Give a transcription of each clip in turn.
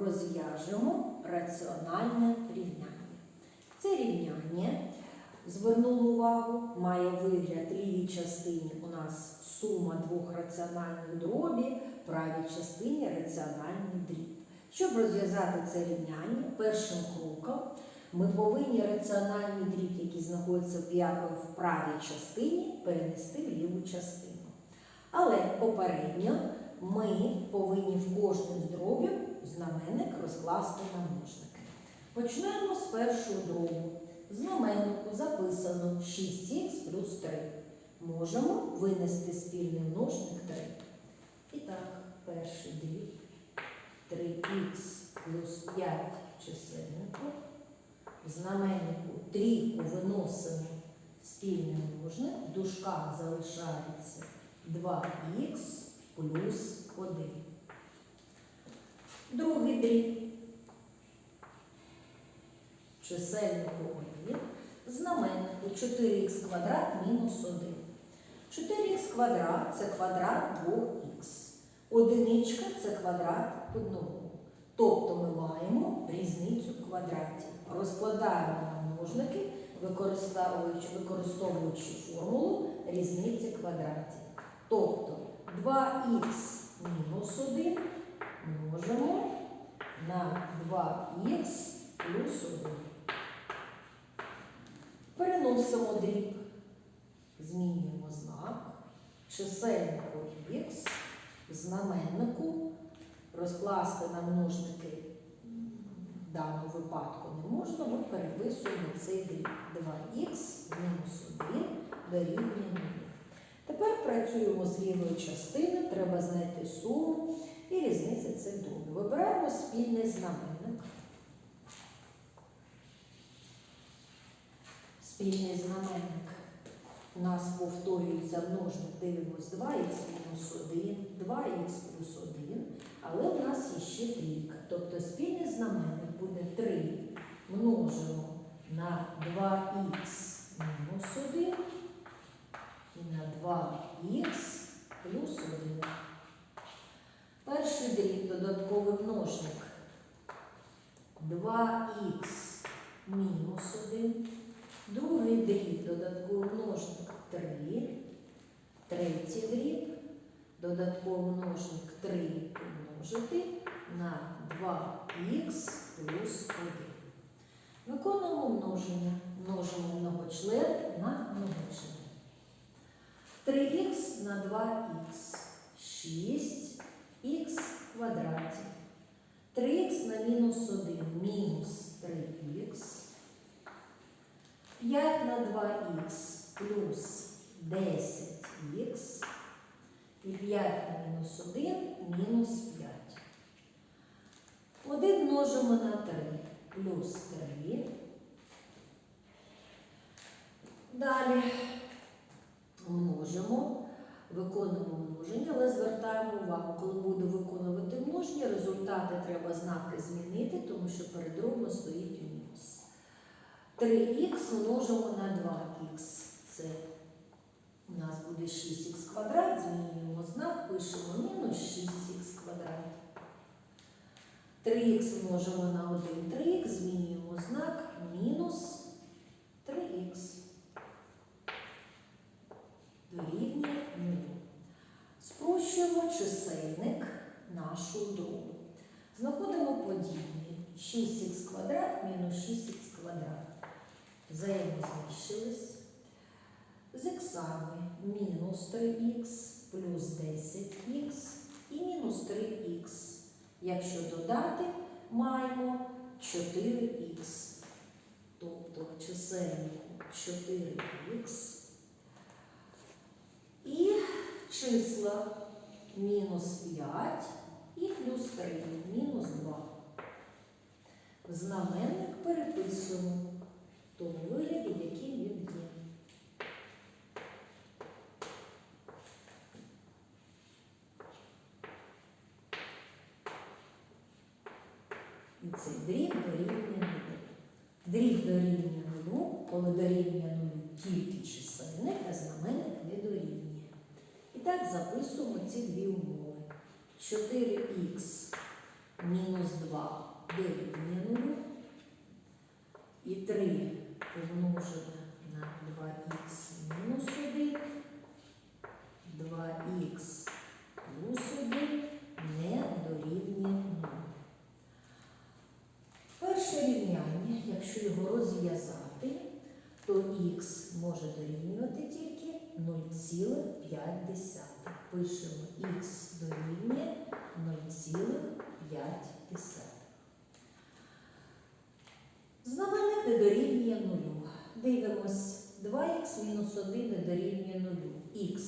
розв'яжемо раціональне рівняння. Це рівняння, звернули увагу, має вигляд лівій частині у нас сума двох раціональних дробів, правій частині раціональний дріб. Щоб розв'язати це рівняння, першим кроком ми повинні раціональний дріб, який знаходиться в правій частині, перенести в ліву частину. Але попередньо ми повинні в кожну з дробів знаменник розкласти на множники. Почнемо з першого дробу. Знаменнику записано 6х плюс 3. Можемо винести спільний множник 3. І так, перший дріб 3х плюс 5 чисельнику. В знаменнику трійку виносимо спільний множник, в дужках залишається 2х плюс 1. Дріб. Чисельнику 1. Знаменнику 4х квадрат мінус 1. 4х квадрат це квадрат 2х. Одиничка це квадрат 1. Тобто ми маємо різницю квадратів. Розкладаємо на множники, використовуючи, використовуючи формулу різниці квадратів. Тобто 2х мінус 1 множимо на 2х плюс 1. Переносимо дріб, змінюємо знак, чисельнику х, знаменнику розкласти на множники в даному випадку не можна, ми переписуємо цей дріб 2х мінус 1 дорівнює 0. Тепер працюємо з лівої частини, треба знайти суму і різницю цих дробів. Вибираємо спільний знаменник. Спільний знаменник. У нас повторюється множник, дивимось 2х мінус 1, 2х плюс 1, але у нас є ще трійка. Тобто спільний знаменник буде 3 множимо на 2х мінус 1 і на 2х плюс 1. Перший дріб додатковий множник 2х мінус 1. Другий дріб додатковий множник 3. Третій дріб додатковий множник 3 помножити на 2х плюс 1. Виконуємо множення. Множимо многочлен на многочлен. 3х на 2х 6х в квадраті. 3х на мінус 1 мінус 3х. 5 на 2х плюс 10х. І 5 на мінус 1 мінус 5. 1 множимо на 3 плюс 3. Далі множимо, виконуємо множення, але звертаємо увагу, коли буду виконувати результати треба знаки змінити, тому що перед дробом стоїть мінус. 3х множимо на 2х. Це у нас буде 6х квадрат, змінюємо знак, пишемо мінус 6х квадрат. 3х множимо на 1 3х, змінюємо знак мінус 3х. Дорівнює 0. Спрощуємо чисельник нашого дробу. Знаходимо подібні 6х квадрат мінус 6х квадрат. Взаємознищились. З іксами мінус 3х плюс 10х і мінус 3х. Якщо додати, маємо 4х. Тобто в чисельнику 4х. І числа мінус 5 і плюс 3, мінус 2. Знаменник переписуємо в тому вигляді, який він є. І цей дріб дорівнює нулю. Дріб дорівнює нулю, коли дорівнює нулю тільки чисельник, а знаменник не дорівнює. І так записуємо ці дві умови. 4х мінус 2 дорівнює 0. І 3 помножене на 2х мінус 1. 2х плюс 1 не дорівнює 0. Перше рівняння, якщо його розв'язати, то х може дорівнювати тільки 0,5. Пишемо х дорівнює 0,5. Знаменник не дорівнює 0. Дивимось, 2х мінус 1 не дорівнює 0. х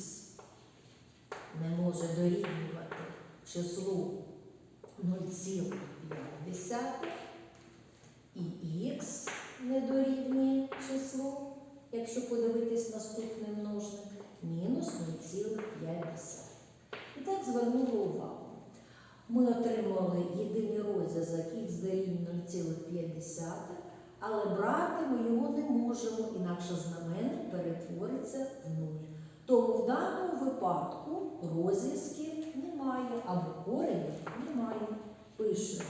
не може дорівнювати числу 0,5 і х не дорівнює числу, якщо подивитись наступний множник, мінус 0,5. І так звернули увагу. Ми отримали єдиний розв'язок х дорівнює 0,5, але брати ми його не можемо, інакше знаменник перетвориться в 0. Тому в даному випадку розв'язків немає або коренів немає. Пишемо